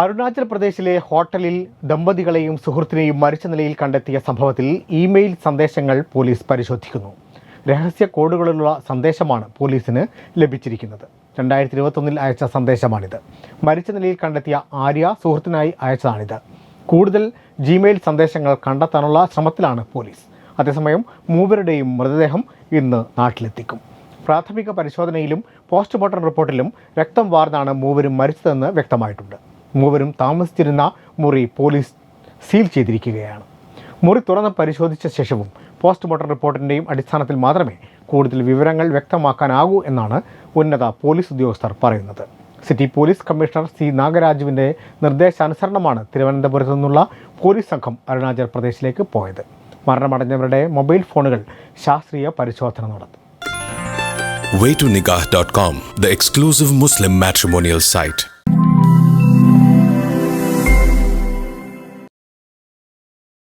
അരുണാചൽ പ്രദേശിലെ ഹോട്ടലിൽ ദമ്പതികളെയും സുഹൃത്തിനെയും മരിച്ച നിലയിൽ കണ്ടെത്തിയ സംഭവത്തിൽ ഇമെയിൽ സന്ദേശങ്ങൾ പോലീസ് പരിശോധിക്കുന്നു. രഹസ്യ കോഡുകളിലുള്ള സന്ദേശമാണ് പോലീസിന് ലഭിച്ചിരിക്കുന്നത്. രണ്ടായിരത്തി ഇരുപത്തൊന്നിൽ അയച്ച സന്ദേശമാണിത്. മരിച്ച നിലയിൽ കണ്ടെത്തിയ ആര്യ സുഹൃത്തിനായി അയച്ചതാണിത്. കൂടുതൽ ജിമെയിൽ സന്ദേശങ്ങൾ കണ്ടെത്താനുള്ള ശ്രമത്തിലാണ് പോലീസ്. അതേസമയം മൂവരുടെയും മൃതദേഹം ഇന്ന് നാട്ടിലെത്തിക്കും. പ്രാഥമിക പരിശോധനയിലും പോസ്റ്റ്മോർട്ടം റിപ്പോർട്ടിലും രക്തം വാർന്നാണ് മൂവരും മരിച്ചതെന്ന് വ്യക്തമായിട്ടുണ്ട്. മൂവരും താമസിച്ചിരുന്ന മുറി പോലീസ് സീൽ ചെയ്തിരിക്കുകയാണ്. മുറി തുറന്ന് പരിശോധിച്ച ശേഷവും പോസ്റ്റ്മോർട്ടം റിപ്പോർട്ടിന്റെയും അടിസ്ഥാനത്തിൽ മാത്രമേ കൂടുതൽ വിവരങ്ങൾ വ്യക്തമാക്കാനാകൂ എന്നാണ് ഉന്നത പോലീസ് ഉദ്യോഗസ്ഥർ പറയുന്നത്. സിറ്റി പോലീസ് കമ്മീഷണർ സി നാഗരാജുവിന്റെ നിർദ്ദേശാനുസരണമാണ് തിരുവനന്തപുരത്തു നിന്നുള്ള പോലീസ് സംഘം അരുണാചൽ പ്രദേശിലേക്ക് പോയത്. മരണമടഞ്ഞവരുടെ മൊബൈൽ ഫോണുകൾ ശാസ്ത്രീയ പരിശോധന നടത്തും. Waytonikah.com, the exclusive Muslim matrimonial site.